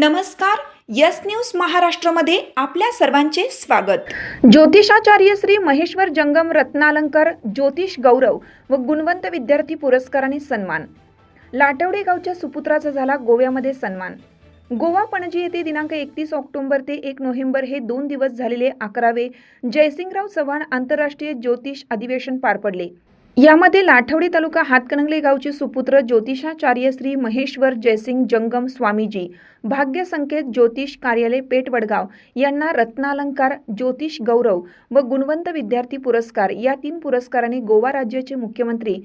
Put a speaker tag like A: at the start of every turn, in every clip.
A: नमस्कार yes news महाराष्ट्रमध्ये आपल्या सर्वांचे स्वागत.
B: ज्योतिषाचार्य श्री महेश्वर जंगम रत्नालंकार ज्योतिष गौरव व गुणवंत विद्यार्थी पुरस्काराने सन्मान. लाटवडे गावच्या सुपुत्राचा झाला गोव्यामध्ये सन्मान. गोवा पणजी येथे दिनांक एकतीस ऑक्टोबर ते एक नोव्हेंबर हे दोन दिवस झालेले अकरावे जयसिंगराव चव्हाण आंतरराष्ट्रीय ज्योतिष अधिवेशन पार पडले. यामध्ये लाठवडी तालुका हातकणंगले गावचे सुपुत्र ज्योतिषाचार्य श्री महेश्वर जयसिंग जंगम स्वामीजी भाग्यसंकेत ज्योतिष कार्यालय पेटवडगाव यांना रत्नालंकार ज्योतिष गौरव व गुणवंत विद्यार्थी पुरस्कार या तीन पुरस्काराने गोवा राज्याचे मुख्यमंत्री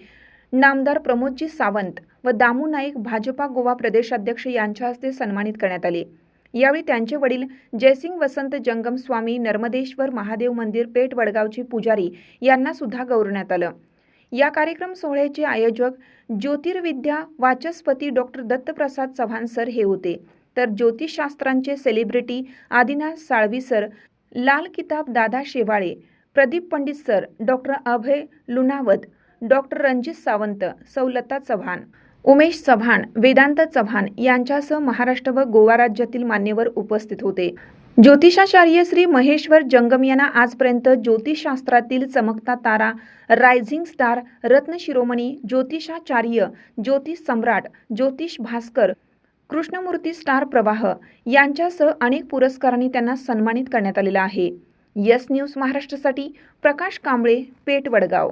B: नामदार प्रमोदजी सावंत व दामू नाईक भाजपा गोवा प्रदेशाध्यक्ष यांच्या हस्ते सन्मानित करण्यात आले. यावेळी त्यांचे वडील जयसिंग वसंत जंगम स्वामी नर्मदेश्वर महादेव मंदिर पेठ वडगावचे पुजारी यांना सुद्धा गौरवण्यात आलं. या कार्यक्रम सोहळ्याचे आयोजक ज्योतिर्विद्या वाचस्पती डॉक्टर दत्तप्रसाद चव्हाण सर हे होते. तर ज्योतिषशास्त्रांचे celebrity Adinath Salvi sir Lal Kitab Dada Shewale Pradeep Pandit sir doctor Abhay Lunawat doctor Ranjit Sawant सौलता Chavan Umesh Chavan Vedant Chavan यांच्यासह महाराष्ट्र व गोवा राज्यातील मान्यवर उपस्थित होते. ज्योतिषाचार्य श्री महेश्वर जंगम यांना आजपर्यंत ज्योतिषशास्त्रातील चमकता तारा रायझिंग स्टार रत्न शिरोमणी ज्योतिषाचार्य ज्योतिष सम्राट ज्योतिष भास्कर कृष्णमूर्ती स्टार प्रवाह यांच्यासह अनेक पुरस्कारांनी त्यांना सन्मानित करण्यात आलेलं आहे. यस न्यूज महाराष्ट्रासाठी प्रकाश कांबळे पेठ वडगाव.